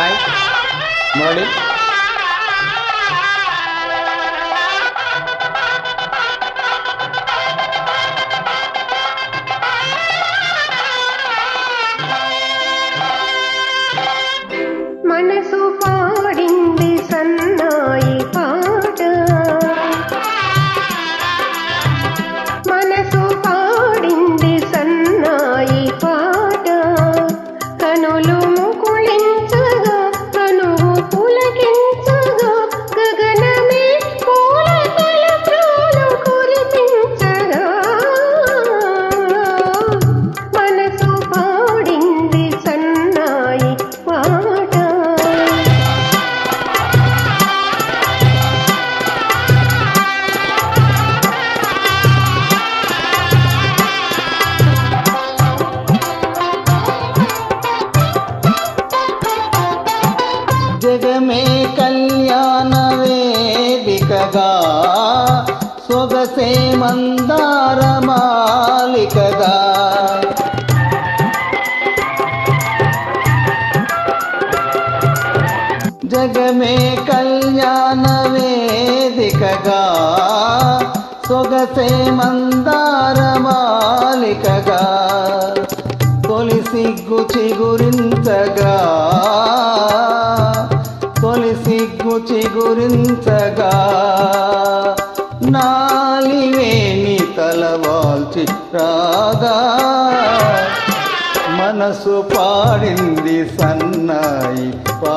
हाय मुरली मनसुपा కదా సొగసే మందార మాలికగా. జగమే కళ్యాణ వేదికగా సొగసే మందార మాలికగా. తొలి సిగ్గు చిగురించగా నీవు చిగురించగా నాలివేని తలవాల్చి రాగా. మనసు పాడింది సన్నాయి పా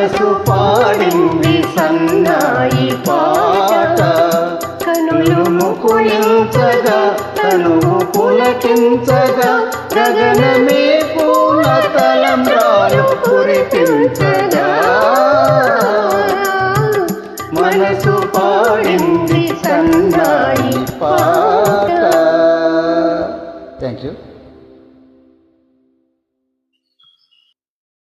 మనసు పాడింది సన్నాయి పాట. కనులు ముకులించగా తనువు పులకించగా గగనమే పూల తలంబ్రాలు కురిపించగా. మనసు పాడింది సన్నాయి పాట. Thank you